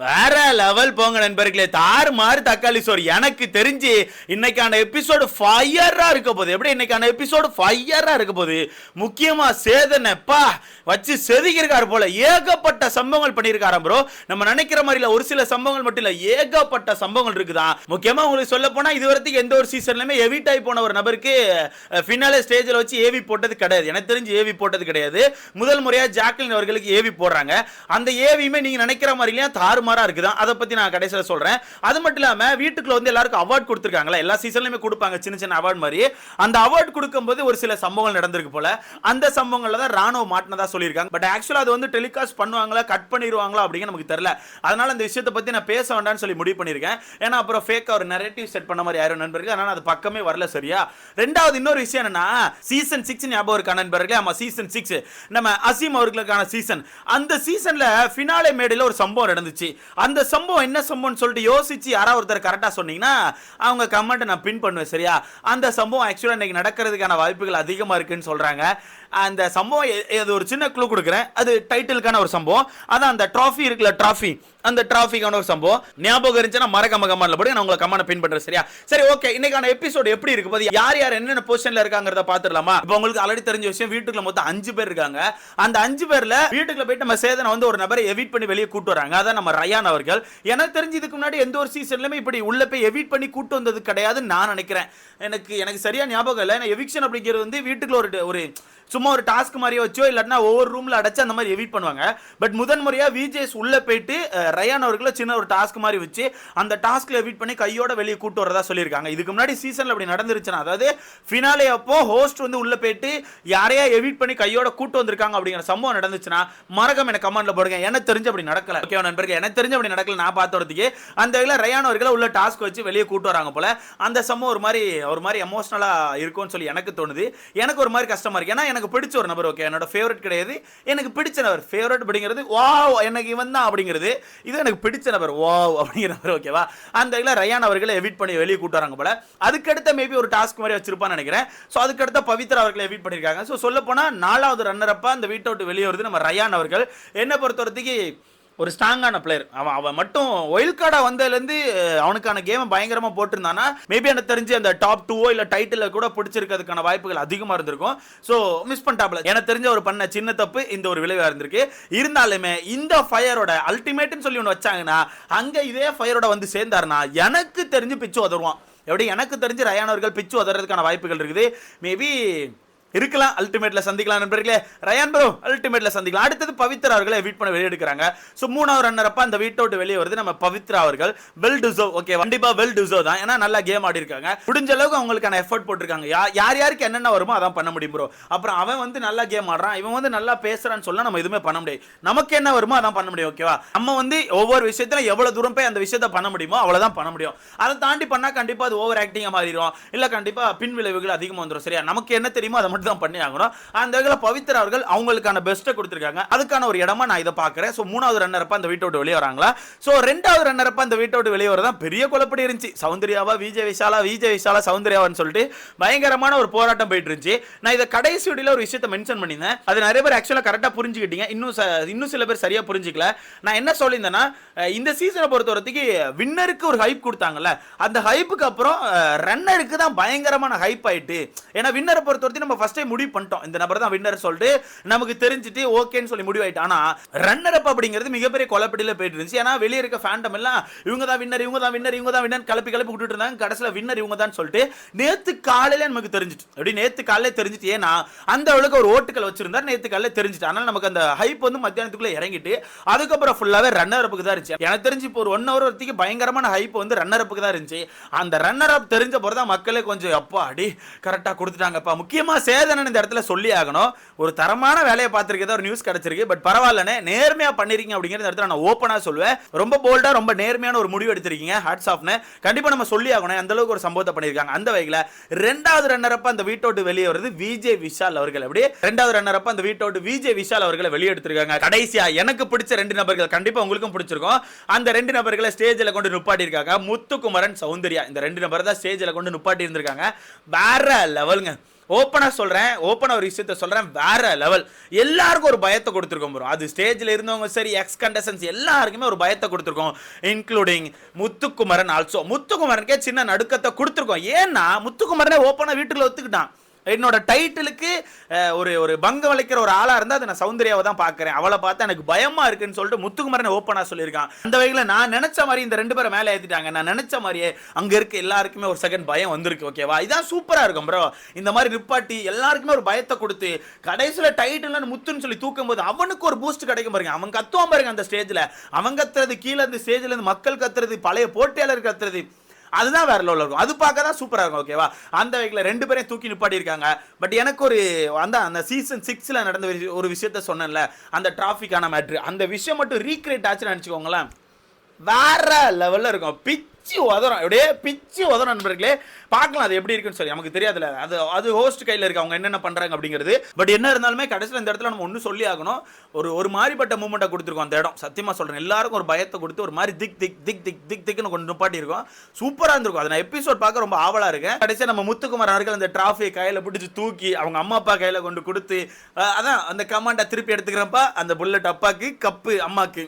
வேற லெவல் போங்க நண்பர்களே. தாறு மாறு தக்காளி சோறு. எனக்கு தெரிஞ்சு இன்னைக்கான எபிசோடு ஃபயரா இருக்க போகுது. எப்படி இன்னைக்கான எபிசோடு ஃபயரா இருக்க போகுது? முக்கியமா சேதனப்பா வச்சு செதுக்கியிருக்காரு போல. ஏகப்பட்ட சம்பவங்கள் பண்ணியிருக்காராம் ப்ரோ நம்ம நினைக்கிற மாதிரில ஒரு சில சம்பவங்கள் மட்டும் இல்ல ஏகப்பட்ட சம்பவங்கள் இருக்குதான் முக்கியமா உங்களுக்கு சொல்ல போனா இது வரைக்கும் எந்த ஒரு சீசன்லயுமே எவிட் ஆகி போன ஒரு நபருக்கு ஃபினாலே ஸ்டேஜில் வச்சு ஏவி போட்டது கிடையாது. எனக்கு தெரிஞ்சு ஏவி போட்டது கிடையாது. முதல் முறையாக ஜாக்லின் அவர்களுக்கு ஏவி போடுறாங்க. அந்த ஏவியுமே நீங்க நினைக்கிற மாதிரி இல்லையா? தாறுமாறா இருக்குதான் அதை பத்தி நான் கடைசியில் சொல்றேன். அது மட்டும் இல்லாம வீட்டுக்குள்ள வந்து எல்லாருக்கும் அவார்ட் கொடுத்துருக்காங்களா எல்லா சீசன்லயுமே கொடுப்பாங்க சின்ன சின்ன அவார்ட் மாதிரி. அந்த அவார்ட் கொடுக்கும்போது ஒரு சில சம்பவங்கள் நடந்திருக்கு போல. அந்த சம்பவங்கள்ல தான் ராணுவ மாட்டினதா சொல்லியிருக்காங்க. பட் ஆக்சுவலா அது வந்து டெலிகாஸ்ட் பண்ணுவாங்களா கட் பண்ணிடுவாங்களா அப்படிங்க நமக்கு தெரியல. அதனால அந்த விஷயத்தை பத்தி நான் பேச வேண்டாம்னு சொல்லி முடிவு பண்ணியிருக்கேன். ஏன்னா அப்புறம் ஃபேக்கா ஒரு நெரேட்டிவ் செட் பண்ண மாதிரி யாரும் நண்பர்கள் அதனால அது பக்கமே வரல சரியா? ரெண்டாவது இன்னொரு விஷயம் என்னன்னா சீசன் சிக்ஸ் ஞாபகம் இருக்கா நண்பர்களே? ஆமா சீசன் சிக்ஸ் நம்ம அசீம் அவர்களுக்கான சீசன் அந்த சீசன்ல ஃபினாலே மேடையில் ஒரு சம்பவம் நடந்துச்சு. அந்த சம்பவம் என்ன சம்பவம்னு சொல்லிட்டு யோசிச்சு யாராவது ஒருத்தர் கரெக்டா சொன்னீங்கன்னா அவங்க கமெண்ட் நான் பின் பண்ணுவேன் சரியா? அந்த சம்பவம் ஆக்சுவலா இன்னைக்கு நடக்கிறதுக்கான வாய்ப்புகள் அதிகமா இருக்குன்னு சொல்றாங்க. அந்த சம்பவம் அது ஒரு சின்ன க்ளூ கொடுக்குறேன். அது டைட்டிலுக்கான ஒரு சம்பவம். அதான் அந்த ட்ராஃபி இருக்குல்ல ட்ராஃபி அந்த டிராஃபிக்கான ஒரு சம்பவம். ஞாபகம் இருந்துச்சுன்னா மறக்காம கமெண்ட்ல போடுங்க. நான் உங்களை கமெண்ட் பின் பண்றேன் சரியா? சரி ஓகே இன்னைக்கான எபிசோட் எப்படி இருக்கு? போது யார் யார் என்னென்ன பொசிஷன்ல இருக்காங்கிறத பாத்துடலாமா இப்போ உங்களுக்கு ஆல்ரெடி தெரிஞ்ச விஷயம் வீட்டுக்குள்ள மொத்தம் அஞ்சு பேர் இருக்காங்க. அந்த அஞ்சு பேர்ல வீட்டுக்குள்ள போயிட்டு நம்ம சேதனை வந்து ஒரு நபரை எவிட் பண்ணி வெளியே கூட்டு வராங்க. அதான் நம்ம ரயான் அவர்கள். எனக்கு தெரிஞ்சு இதுக்கு முன்னாடி எந்த ஒரு சீசன்லயுமே இப்படி உள்ள போய் எவிட் பண்ணி கூட்டு வந்தது கிடையாதுன்னு நான் நினைக்கிறேன். எனக்கு எனக்கு சரியா ஞாபகம் இல்லை. ஏன்னா எவிக்ஷன் அப்படிங்கிறது வந்து வீட்டுக்குள்ள ஒரு ஒரு சும்மா ஒரு டாஸ்க் மாதிரி வச்சோ இல்லாட்டினா ஒவ்வொரு ரூம்ல அடைச்சு அந்த மாதிரி எவிட் பண்ணுவாங்க. பட் முதன் முறையாக விஜேஸ் உள்ள போயிட்டு ரயான் அவர்களை சின்ன ஒரு டாஸ்க் மாதிரி வச்சு அந்த டாஸ்க்ல எவிட் பண்ணி கையோட வெளியே கூட்டு வரதா சொல்லியிருக்காங்க. இதுக்கு முன்னாடி சீசன்ல அப்படி நடந்துருச்சுன்னா அதாவது ஃபினாலே அப்போ ஹோஸ்ட் வந்து உள்ள போயிட்டு யாரையா எவிட் பண்ணி கையோட கூட்டு வந்திருக்காங்க அப்படிங்கிற சம்பவம் நடந்துச்சுன்னா மறக்காம எனக்கு கமெண்ட்ல போடுங்க. எனக்கு தெரிஞ்சு அப்படி நடக்கல. ஓகே நண்பர்கள் எனக்கு தெரிஞ்சு அப்படி நடக்கல நான் பார்த்ததுக்கு அந்த வகையில் ரயான் அவர்களை உள்ள டாஸ்க் வச்சு வெளியே கூட்டு வராங்க போல அந்த சம்பவம் ஒரு மாதிரி ஒரு மாதிரி எமோஷனலா இருக்கும்னு சொல்லி எனக்கு தோணுது. எனக்கு ஒரு மாதிரி கஷ்டமா இருக்கு. ஏன்னா எனக்கு பிடிச்ச ஒரு நபர் ஓகே என்னோட ஃபேவரட் கிடையாது. எனக்கு பிடிச்ச நபர் ஃபேவரட் அப்படிங்கிறது வாவ் எனக்கு இவன் தான் அப்படிங்கிறது. இது எனக்கு பிடிச்ச நபர் வாவ் அப்படிங்கிற நபர் ஓகேவா அந்த வகையில் ரயான் அவர்களை எவிட் பண்ணி வெளியே கூட்டு வராங்க போல. அதுக்கடுத்த மேபி ஒரு டாஸ்க் மாதிரி வச்சிருப்பான்னு நினைக்கிறேன். ஸோ அதுக்கடுத்த பவித்ரா அவர்களை எவிட் பண்ணியிருக்காங்க. ஸோ சொல்ல போனால் நாலாவது ரன்னர் அப்பா அந்த வீட்டை விட்டு வெளியே வருது நம்ம ரயான் அவர்கள். என்னை வரத்துக்கு ஒரு ஸ்ட்ராங்கான பிளேயர் அவன் அவன் மட்டும் ஒயில் கார்டா வந்ததுலேருந்து அவனுக்கான கேமை பயங்கரமாக போட்டிருந்தானா மேபி எனக்கு தெரிஞ்சு அந்த டாப் டூவோ இல்லை டைட்டில் கூட பிடிச்சிருக்கிறதுக்கான வாய்ப்புகள் அதிகமாக இருந்திருக்கும். ஸோ மிஸ் பண்ணிட்டாப்ல எனக்கு தெரிஞ்ச ஒரு பண்ண சின்ன தப்பு இந்த ஒரு விளைவாக இருந்திருக்கு. இருந்தாலுமே இந்த ஃபயரோட அல்டிமேட்னு சொல்லி ஒன்று வச்சாங்கன்னா அங்கே இதே ஃபயரோட வந்து சேர்ந்தாருன்னா எனக்கு தெரிஞ்சு பிச்சு உதருவான். எப்படி? எனக்கு தெரிஞ்சு ரயானவர்கள் பிச்சு உதறதுக்கான வாய்ப்புகள் இருக்குது. மேபி இருக்கலாம் அல்டிமேட்ல சந்திக்கலாம் நண்பர்களே. ரயான் ப்ரோ அல்டிமேட்ல சந்திக்கலாம். அடுத்தது பவித்ரா அவர்களை வீட் பண்ண வெளியெடுக்கிறாங்க. ஸோ மூணாவது ரன்னர் அப்ப அந்த வீட்டை விட்டு வெளியே வருது நம்ம பவித்ரா அவர்கள். வெல் டிசர்வ் ஓகே கண்டிப்பா வெல் டிசர்வ் தான். ஏன்னா நல்லா கேம் ஆடி இருக்காங்க. முடிஞ்ச அளவுக்கு அவங்களுக்கான எஃபர்ட் போட்டிருக்காங்க. யா- யார் யாருக்கு என்னென்ன வருமோ அதான் பண்ண முடியும் ப்ரோ அப்புறம் அவன் வந்து நல்லா கேம் ஆடுறான். இவன் வந்து நல்லா பேசுறான்னு சொல்ல நம்ம எதுவுமே பண்ண முடியாது. நமக்கு என்ன வருமோ அதான் பண்ண முடியும் ஓகேவா நம்ம வந்து ஒவ்வொரு விஷயத்துல எவ்வளவு தூரம் போய் அந்த விஷயத்தை பண்ண முடியுமோ அவ்வளவுதான் பண்ண முடியும். அதை தாண்டி பண்ணா கண்டிப்பா அது ஓவர் ஆக்டிங்கா மாறிடும். இல்ல கண்டிப்பா பின் விளைவுகள் அதிகமாக வந்துடும் சரியா? நமக்கு என்ன தெரியுமோ அதை மட்டும் தான் பண்ணி ஆகணும். அந்த வகையில் பவித்ரா அவர்கள் அவங்களுக்கான பெஸ்ட்டை கொடுத்துருக்காங்க. அதுக்கான ஒரு இடமா நான் இதை பார்க்குறேன். ஸோ மூணாவது ரன்னர் அந்த வீட்டை விட்டு வெளியே வராங்களா? ஸோ ரெண்டாவது ரன்னர் அப்ப அந்த வீட்டை விட்டு வெளியே வரதான் பெரிய குழப்படி இருந்துச்சு. சௌந்தர்யாவா விஜய் விஷாலா விஜய் விஷாலா சௌந்தர்யாவான்னு சொல்லிட்டு பயங்கரமான ஒரு போராட்டம் போயிட்டு இருந்துச்சு. நான் இதை கடைசி வீடியோவில் ஒரு விஷயத்தை மென்ஷன் பண்ணியிருந்தேன். அது நிறைய பேர் ஆக்சுவலாக கரெக்டாக புரிஞ்சுக்கிட்டீங்க. இன்னும் இன்னும் சில பேர் சரியா புரிஞ்சுக்கல. நான் என்ன சொல்லியிருந்தேன்னா இந்த சீசனை பொறுத்த வரைக்கும் வின்னருக்கு ஒரு ஹைப் கொடுத்தாங்கல்ல அந்த ஹைப்புக்கு அப்புறம் ரன்னருக்கு தான் பயங்கரமான ஹைப் ஆயிட்டு. ஏன்னா வின்னரை பொறுத்த வரைக்கும் நம்ம ஃபஸ்ட் முடிவு பண்ணிட்டோம். இந்த நபர் தான் வின்னர் சொல்லிட்டு நமக்கு தெரிஞ்சுட்டு ஓகேன்னு சொல்லி முடிவாயிட்டு ஆனா ரன்னர் அப் அப்படிங்கிறது மிகப்பெரிய கொலப்படியில் போயிட்டு இருந்துச்சு. ஏன்னா வெளியே இருக்க ஃபேண்டம் எல்லாம் இவங்க தான் வின்னர் இவங்க தான் வின்னர் இவங்க தான் வின்னர் கலப்பி கலப்பி விட்டுட்டு இருந்தாங்க. கடைசியில் வின்னர் இவங்க தான் சொல்லிட்டு நேற்று காலையில நமக்கு தெரிஞ்சிட்டு. அப்படி நேற்று காலையில தெரிஞ்சிட்டு. ஏன்னா அந்த அளவுக்கு ஒரு ஓட்டுகள் வச்சிருந்தார். நேற்று காலையில் தெரிஞ்சிட்டு. ஆனால் நமக்கு அந்த ஹைப் வந்து மத்தியானத்துக்குள்ள இறங்கிட்டு அதுக்கப்புறம் ஃபுல்லாவே ரன்னர் அப்புக்கு தான் இருந்துச்சு. எனக்கு தெரிஞ்சு இப்போ ஒரு ஒன் ஹவர் வரைக்கும் பயங்கரமான ஹைப் வந்து ரன்னர் அப்புக்கு தான் இருந்துச்சு. அந்த ரன்னர் அப் தெரிஞ்ச பிறகு தான் மக்களே கொஞ்சம் அப்பா அடி கரெக்டாக கொடுத்துட்டாங்கப்பா. முக்கியமா வேதனை இந்த இடத்துல சொல்லி ஆகணும். ஒரு தரமான வேலையை பார்த்துருக்கதா ஒரு நியூஸ் கிடைச்சிருக்கு. பட் பரவாயில்லனே நேர்மையா பண்ணிருக்கீங்க அப்படிங்கிற இந்த இடத்துல நான் ஓப்பனா சொல்லுவேன். ரொம்ப போல்டா ரொம்ப நேர்மையான ஒரு முடிவு எடுத்திருக்கீங்க. ஹாட்ஸ் ஆஃப்னு கண்டிப்பா நம்ம சொல்லி ஆகணும். அந்த அளவுக்கு ஒரு சம்பவத்தை பண்ணியிருக்காங்க. அந்த வகையில் ரெண்டாவது ரன்னர் அந்த வீட்டோட்டு வெளியே வருது விஜய் விஷால் அவர்கள். அப்படியே ரெண்டாவது ரன்னர் அந்த வீட்டோட்டு விஜய் விஷால் அவர்களை வெளியெடுத்திருக்காங்க. கடைசியா எனக்கு பிடிச்ச ரெண்டு நபர்கள் கண்டிப்பா உங்களுக்கும் பிடிச்சிருக்கும். அந்த ரெண்டு நபர்களை ஸ்டேஜில் கொண்டு நுப்பாட்டி இருக்காங்க முத்துக்குமரன் சௌந்தர்யா. இந்த ரெண்டு நபர் தான் ஸ்டேஜில் கொண்டு நுப்பாட்டி இருந்திருக்காங்க வேற லெவலுங்க ஓப்பனாக சொல்கிறேன் ஓப்பனாக ஒரு விஷயத்த சொல்கிறேன் வேற லெவல் எல்லாருக்கும் ஒரு பயத்தை கொடுத்துருக்கோம் ப்ரோ அது ஸ்டேஜில் இருந்தவங்க சரி எக்ஸ் கண்டசன்ஸ் எல்லாருக்குமே ஒரு பயத்தை கொடுத்துருக்கோம் இன்க்ளூடிங் முத்துக்குமரன் ஆல்சோ முத்துக்குமரனுக்கே சின்ன நடுக்கத்தை கொடுத்துருக்கோம். ஏன்னா முத்துக்குமரனே ஓப்பனாக வீட்டில் ஒத்துக்கிட்டான். என்னோட டைட்டிலுக்கு ஒரு ஒரு பங்கம் வளைக்கிற ஒரு ஆளா இருந்தா அதை நான் சௌந்தர்யாவை தான் பார்க்குறேன். அவளை பார்த்தா எனக்கு பயமா இருக்குன்னு சொல்லிட்டு முத்துக்குமரன் ஓப்பனா சொல்லியிருக்கான். அந்த வகையில் நான் நினைச்ச மாதிரி இந்த ரெண்டு பேரும் மேலே ஏற்றிட்டாங்க நான் நினைச்ச மாதிரியே அங்க இருக்க எல்லாருக்குமே ஒரு செகண்ட் பயம் வந்திருக்கு ஓகேவா இதான் சூப்பரா இருக்கும் ப்ரோ இந்த மாதிரி நிப்பாட்டி எல்லாருக்குமே ஒரு பயத்தை கொடுத்து கடைசியில் டைட்டில் முத்துன்னு சொல்லி தூக்கும் போது அவனுக்கு ஒரு பூஸ்ட் கிடைக்கும் பாருங்க. அவன் கத்துவான் பாருங்க அந்த ஸ்டேஜில் அவன் கத்துறது கீழே இருந்து ஸ்டேஜ்ல இருந்து மக்கள் கத்துறது பழைய போட்டியாளர் கத்துறது. அதுதான் வேற லெவலில் இருக்கும். அது பார்க்க தான் சூப்பராக இருக்கும் ஓகேவா அந்த வகையில் ரெண்டு பேரையும் தூக்கி நிப்பாட்டி இருக்காங்க. பட் எனக்கு ஒரு அந்த அந்த சீசன் சிக்ஸில் நடந்த ஒரு- விஷயத்த சொன்னேன்ல அந்த டிராஃபிக்கான மேட்ரு அந்த விஷயம் மட்டும் ரீக்ரியேட் ஆச்சுன்னு நினச்சிக்கோங்களேன். வேற லெவலில் இருக்கும். பிக் பிச்சு உதறோம். அப்படியே பிச்சு உதறோம் நண்பர்களே. பார்க்கலாம் அது எப்படி இருக்குன்னு சொல்லி. நமக்கு தெரியாதுல அது அது ஹோஸ்ட் கையில் இருக்கு. அவங்க என்னென்ன பண்ணுறாங்க அப்படிங்கிறது. பட் என்ன இருந்தாலுமே கடைசியில் இந்த இடத்துல நம்ம ஒன்று சொல்லி ஆகணும். ஒரு ஒரு மாதிரிப்பட்ட மூமெண்ட்டை கொடுத்துருக்கோம் அந்த இடம். சத்தியமாக சொல்கிறேன் எல்லாருக்கும் ஒரு பயத்தை கொடுத்து ஒரு மாதிரி திக் திக் திக் திக் திக் திக்னு கொண்டு நிப்பாட்டி இருக்கும் சூப்பராக இருந்திருக்கும். அதை நான் எபிசோட் பார்க்க ரொம்ப ஆவலாக இருக்கேன். கடைசியாக நம்ம முத்துக்குமார் அவர்கள் அந்த டிராஃபியை கையில் பிடிச்சி தூக்கி அவங்க அம்மா அப்பா கையில் கொண்டு கொடுத்து அதான் அந்த கமாண்டை திருப்பி எடுத்துக்கிறப்ப அந்த புல்லட் அப்பாக்கு கப்பு அம்மாக்கு.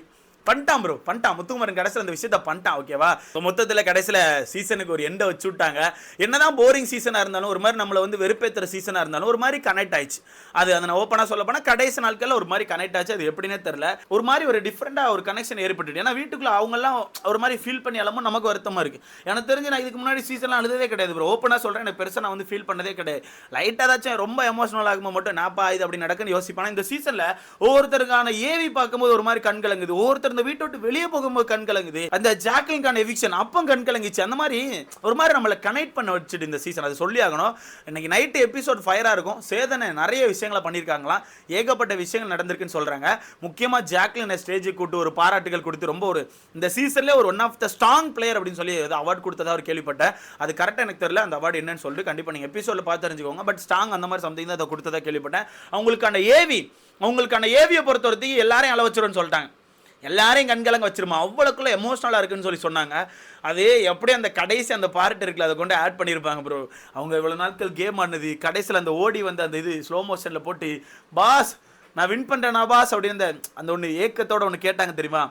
பண்ணிட்டான் ப்ரோ பண்ணிட்டான் முத்துக்குமரன் கடைசியில் அந்த விஷயத்த பண்ணிட்டான் ஓகேவா ஸோ மொத்தத்தில் கடைசியில் சீசனுக்கு ஒரு எண்டை வச்சு விட்டாங்க என்னதான் போரிங் சீசனாக இருந்தாலும் ஒரு மாதிரி நம்மளை வந்து வெறுப்பேற்றுற சீசனாக இருந்தாலும் ஒரு மாதிரி கனெக்ட் ஆயிடுச்சு. அது அதை நான் ஓப்பனாக சொல்ல போனால் கடைசி நாட்களில் ஒரு மாதிரி கனெக்ட் ஆச்சு. அது எப்படின்னே தெரில ஒரு மாதிரி ஒரு டிஃப்ரெண்ட்டாக ஒரு கனெக்ஷன் ஏற்பட்டுட்டு ஏன்னா வீட்டுக்குள்ள அவங்கெல்லாம் ஒரு மாதிரி ஃபீல் பண்ணி எல்லாமும் நமக்கு வருத்தமாக இருக்குது எனக்கு தெரிஞ்சு நான் இதுக்கு முன்னாடி சீசன்லாம் அழுததே கிடையாது ப்ரோ ஓப்பனாக சொல்கிறேன் எனக்கு பெருசாக நான் வந்து ஃபீல் பண்ணதே கிடையாது. லைட்டாக ஏதாச்சும் ரொம்ப எமோஷனல் ஆகும்போது மட்டும் நாப்பா இது? அப்படி நடக்குன்னு யோசிப்பானா. இந்த சீசனில் ஒவ்வொருத்தருக்கான ஏவி பார்க்கும்போது ஒரு மாதிரி கண் கலங்குது. ஒவ்வொருத்தர் அந்த வீட்டை விட்டு வெளியே போகும்போது கண் கலங்குது. அந்த ஜாக்லின்கான எவிக்ஷன் அப்போ கண் கலங்குச்சு. அந்த மாதிரி ஒரு மாதிரி நம்மளை கனெக்ட் பண்ண வச்சுட்டு இந்த சீசன் அது சொல்லி ஆகணும். இன்னைக்கு நைட்டு எபிசோட் ஃபயராக இருக்கும். சேதனை நிறைய விஷயங்களை பண்ணியிருக்காங்களாம். ஏகப்பட்ட விஷயங்கள் நடந்திருக்குன்னு சொல்கிறாங்க முக்கியமாக ஜாக்லினை ஸ்டேஜுக்கு கூட்டு ஒரு பாராட்டுகள் கொடுத்து ரொம்ப ஒரு இந்த சீசன்லேயே ஒரு one of the strong player அப்படின்னு சொல்லி அவார்ட் கொடுத்ததா ஒரு கேள்விப்பட்டேன். அது கரெக்டாக எனக்கு தெரியல. அந்த அவார்டு என்னன்னு சொல்லிட்டு கண்டிப்பாக நீங்கள் எபிசோடில் பார்த்து தெரிஞ்சுக்கோங்க. பட் ஸ்ட்ராங் அந்த மாதிரி சம்திங் தான் அதை கொடுத்ததா கேள்விப்பட்டேன். அவங்களுக்கான ஏவி அவங்களுக்கான ஏவியை பொறுத்த வரைக்கும் எல்லாரையும் அளவச்சிருன்னு சொல்லிட்டாங்க. எல்லாரையும் கண்கலங்க வச்சிருமா? அவ்வளோக்குள்ள எமோஷனலாக இருக்குன்னு சொல்லி சொன்னாங்க. அது எப்படி அந்த கடைசி அந்த பார்ட் இருக்குல்ல அதை கொண்டு ஆட் பண்ணியிருப்பாங்க ப்ரோ அவங்க இவ்வளோ நாட்கள் கேம் ஆனது கடைசியில் அந்த ஓடி வந்து அந்த இது ஸ்லோ மோஷனில் போட்டு பாஸ் நான் வின் பண்ணுறேனா பாஸ்? அப்படின்னு அந்த அந்த ஒன்று ஏக்கத்தோட ஒன்று கேட்டாங்க தெரியுமா?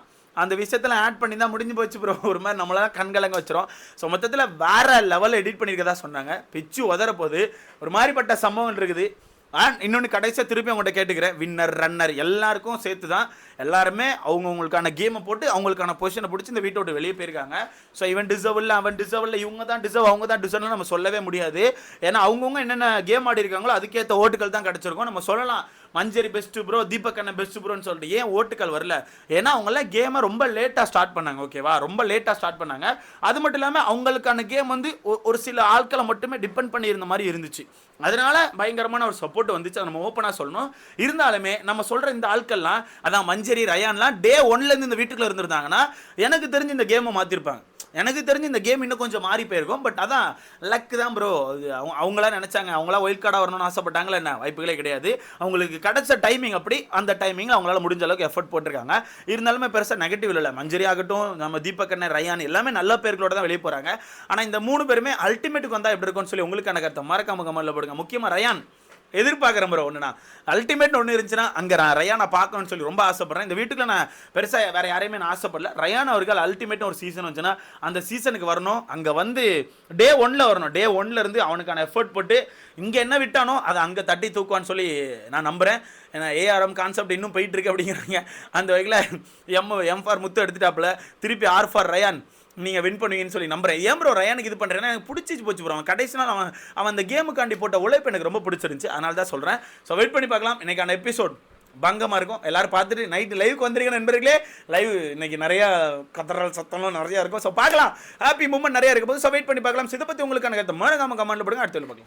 அந்த விஷயத்தில் ஆட் பண்ணி தான் முடிஞ்சு போச்சு ப்ரோ ஒரு மாதிரி நம்மளால கண்கலங்க வச்சிரும். ஸோ மொத்தத்தில் வேறு லெவலில் எடிட் பண்ணியிருக்கதா சொன்னாங்க. பிச்சு உதற போது ஒரு மாதிரிப்பட்ட சம்பவம் இருக்குது. அண்ட் இன்னொன்று கடைசியாக திருப்பி அவங்கள்ட்ட கேட்டுக்கிறேன். வின்னர் ரன்னர் எல்லாருக்கும் சேர்த்து தான் எல்லாருமே அவங்கவுங்களுக்கான கேமை போட்டு அவங்களுக்கான பொசிஷனை பிடிச்சி இந்த வீட்டை விட்டு வெளியே போயிருக்காங்க. ஸோ இவன் டிசர்வ் இல்லை அவன் டிசர்வ் இல்லை இவங்க தான் டிசர்வ் அவங்க தான் டிசர்வ்னு நம்ம சொல்லவே முடியாது. ஏன்னா அவங்கவுங்க என்னென்ன கேம் ஆடி இருக்காங்களோ அதுக்கேற்ற ஓட்டுகள் தான் கிடச்சிருக்கும். நம்ம சொல்லலாம் மஞ்சரி பெஸ்ட் ப்ரோ தீபக் அண்ணன் பெஸ்ட் ப்ரோன்னு சொல்லிட்டு ஏன் ஓட்டுகள் வரல? ஏன்னா அவங்களாம் கேமை ரொம்ப லேட்டாக ஸ்டார்ட் பண்ணாங்க ஓகேவா ரொம்ப லேட்டாக ஸ்டார்ட் பண்ணாங்க. அது மட்டும் இல்லாமல் அவங்களுக்கான கேம் வந்து ஒரு சில ஆட்களை மட்டுமே டிபெண்ட் பண்ணி இருந்த மாதிரி இருந்துச்சு. அதனால பயங்கரமான ஒரு சப்போர்ட் வந்துச்சு அதை நம்ம ஓப்பனாக சொல்லணும். இருந்தாலுமே நம்ம சொல்கிற இந்த ஆட்கள்லாம் அதான் மஞ்சரி ரயான்லாம் டே ஒன்லேருந்து இந்த வீட்டுக்குள்ள இருந்திருந்தாங்கன்னா எனக்கு தெரிஞ்சு இந்த கேமை மாற்றிருப்பாங்க எனக்கு தெரிஞ்சு இந்த கேம் இன்னும் கொஞ்சம் மாறி போயிருக்கும். பட் அதான் லக் தான் ப்ரோ அவங்க அவங்களா நினச்சாங்க அவங்களாம் ஒயிட் கார்டாக வரணும்னு ஆசைப்பட்டாங்களா என்ன? வாய்ப்புகளே கிடையாது. அவங்களுக்கு கிடைச்ச டைமிங் அப்படி அந்த டைமிங் அவங்களால முடிஞ்ச அளவுக்கு எஃபர்ட் போட்டிருக்காங்க. இருந்தாலுமே பெருசாக நெகட்டிவ் இல்லை. மஞ்சரி ஆகட்டும் நம்ம தீபக் அண்ணன் ரயான் எல்லாமே நல்ல பேர்களோட தான் வெளியே போகிறாங்க ஆனால் இந்த மூணு பேருமே அல்டிமேட்டுக்கு வந்தால் எப்படி இருக்கும்னு சொல்லி உங்களுக்கான கருத்தை மறக்காம கமலில் போடுங்க. முக்கியமாக ரயான். எதிர்பார்க்குறேன் ப்ரோ ஒன்று நான் அல்டிமேட் ஒன்று இருந்துச்சுன்னா அங்கே நான் ரயானை பார்க்கணும்னு சொல்லி ரொம்ப ஆசைப்பட்றேன். இந்த வீட்டுக்குள்ள நான் பெருசாக வேறு யாரையுமே நான் ஆசைப்படல. ரயான் அவர்கள் அல்டிமேட் ஒரு சீசன் வந்துச்சுன்னா அந்த சீசனுக்கு வரணும். அங்கே வந்து டே ஒன்ல வரணும். டே ஒன்லேருந்து அவனுக்கான எஃபர்ட் போட்டு இங்கே என்ன விட்டானோ அதை அங்கே தட்டி தூக்குவான்னு சொல்லி நான் நம்புகிறேன் ஏன்னா ஏஆர்எம் கான்செப்ட் இன்னும் போயிட்டுருக்கு அப்படிங்கிறாங்க. அந்த வகையில் எம் எம் ஃபார் முத்து எடுத்துட்டாப்புல. திருப்பி ஆர் ஃபார் ரயான் நீங்கள் வின் பண்ணுவீங்கன்னு சொல்லி நம்புறேன். ஏன் ப்ரோ ரயானுக்கு இது பண்ணுறேன்னா எனக்கு பிடிச்சி போச்சு ப்ரோ அவன் கடைசி நாள் அவன் அவன் அந்த கேமுக்காண்டி போட்ட உழைப்பு எனக்கு ரொம்ப பிடிச்சிருந்துச்சு. அதனால தான் சொல்கிறேன் ஸோ வெயிட் பண்ணி பார்க்கலாம். இன்றைக்கான எபிசோட் பங்கமாக இருக்கும். எல்லோரும் பார்த்துட்டு நைட்டு லைவுக்கு வந்திருக்க நண்பர்களே. லைவ் இன்னைக்கு நிறையா கதறல் சத்தம்லாம் நிறையா இருக்கும். ஸோ பார்க்கலாம். ஹாப்பி மூமெண்ட் நிறையா இருக்கும் போது ஸோ வெயிட் பண்ணி பார்க்கலாம். ஸோ இதை பற்றி உங்களுக்கான கருத்தை மறக்காம கமெண்ட் போடுங்க. அடுத்த பார்க்கலாம்.